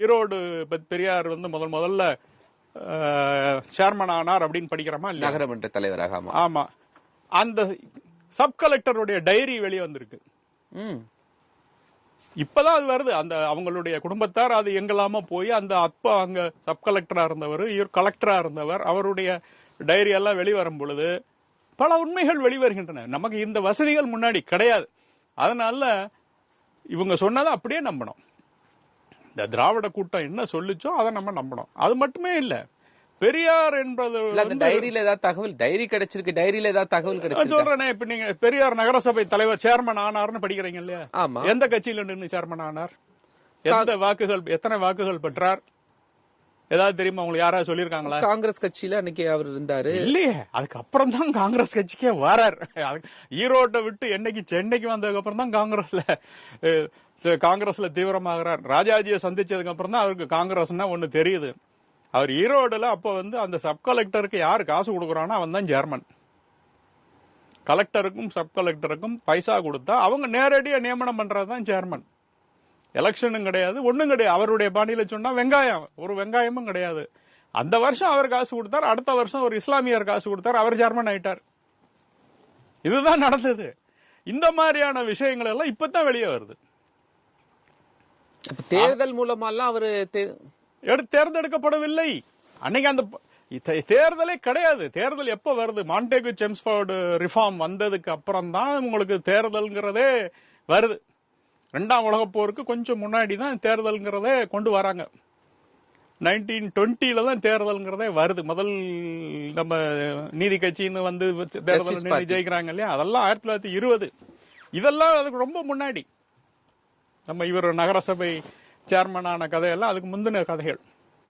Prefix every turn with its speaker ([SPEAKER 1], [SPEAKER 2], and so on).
[SPEAKER 1] ஈரோடு பெரியார் வந்து முதல் முதல்ல சேர்மன் ஆனார் அப்படின்னு படிக்கிறோமா இல்லையா?
[SPEAKER 2] நகரமன்ற தலைவராக ஆமா.
[SPEAKER 1] அந்த சப் கலெக்டருடைய டைரி வெளியே வந்திருக்கு. இப்பதான் அது வருது. அந்த அவங்களுடைய குடும்பத்தார் அது எங்கெல்லாமோ போய் அந்த அப்பா அங்க சப் கலெக்டரா இருந்தவர் இவர் கலெக்டரா இருந்தவர் அவருடைய டைரி எல்லாம் வெளிவரும் பொழுது பல உண்மைகள் வெளிவருகின்றன. நமக்கு இந்த வசதிகள் முன்னாடி கிடையாது. அதனால இவங்க சொன்னதை அப்படியே நம்பணும். இந்த திராவிட கூட்டம் என்ன சொல்லுச்சோ அதை நம்ம நம்பணும். அது மட்டுமே இல்ல. பெரியார் என்பது
[SPEAKER 2] அந்த டைரியில ஏதாவது தகவல் டைரி கிடைச்சிருக்கு டைரியில ஏதாவது தகவல்
[SPEAKER 1] நான்
[SPEAKER 2] கிடைச்சிருக்கு?
[SPEAKER 1] சொல்றேனே இப்ப நீங்க பெரியார் நகரசபை தலைவர் சேர்மன் ஆனார்னு படிக்கிறீங்க இல்லையா?
[SPEAKER 2] ஆமா.
[SPEAKER 1] எந்த கட்சியில நின்று சேர்மன் ஆனார்? எந்த வாக்குகள் எத்தனை வாக்குகள் பெற்றார்? ஏதாவது தெரியுமா உங்களுக்கு யாராவது சொல்லியிருக்காங்களா?
[SPEAKER 2] காங்கிரஸ் கட்சியில அன்னைக்கு அவர் இருந்தாரு.
[SPEAKER 1] இல்லையே அதுக்கு அப்புறம் தான் காங்கிரஸ் கட்சிக்கே வரார். ஈரோட்டை விட்டு என்னைக்கு சென்னைக்கு வந்ததுக்கு அப்புறம் தான் காங்கிரஸ்ல காங்கிரஸ்ல தீவிரமாகிறார். ராஜாஜியை சந்திச்சதுக்கு அப்புறம் தான் அவருக்கு காங்கிரஸ்னா ஒன்று தெரியுது. அவர் ஈரோடுல அப்போ வந்து அந்த சப் கலெக்டருக்கு யார் காசு கொடுக்குறானோ அவன் தான் சேர்மன் கலெக்டருக்கும் சப் கலெக்டருக்கும் பைசா கொடுத்தா அவங்க நேரடியாக நியமனம் பண்ணுறது தான் சேர்மன் எலெக்ஷனும் கிடையாது ஒன்றும் கிடையாது. அவருடைய பாணியில் சொன்னால் வெங்காயம் ஒரு வெங்காயமும் கிடையாது. அந்த வருஷம் அவர் காசு கொடுத்தார் அடுத்த வருஷம் ஒரு இஸ்லாமியர் காசு கொடுத்தார் அவர் ஜெர்மன் ஆயிட்டார். இதுதான் நடந்தது. இந்த மாதிரியான விஷயங்கள் எல்லாம் இப்பதான் வெளியே வருது.
[SPEAKER 2] தேர்தல் மூலமாலாம் அவரு
[SPEAKER 1] தேர்ந்தெடுக்கப்படவில்லை. அன்னைக்கு அந்த தேர்தலே கிடையாது. தேர்தல் எப்ப வருது? மாண்டேகு செம்ஸ்போர்டு ரிஃபார்ம் வந்ததுக்கு அப்புறம் தான் உங்களுக்கு தேர்தல்ங்கிறதே வருது. ரெண்டாம் உலகப் போருக்கு கொஞ்சம் முன்னாடி தான் தேர்தல்ங்கிறதே கொண்டு வராங்க. நைன்டீன் டுவெண்ட்டில தான் தேர்தல்ங்கிறதே வருது. முதல் நம்ம நீதி கட்சின்னு வந்து தேர்தல். ஜெயிக்கிறாங்க இல்லையா? அதெல்லாம் ஆயிரத்தி தொள்ளாயிரத்தி இருபது. இதெல்லாம் அதுக்கு ரொம்ப முன்னாடி. நம்ம இவர் நகரசபை சேர்மனான கதையெல்லாம் அதுக்கு முந்தின கதைகள்.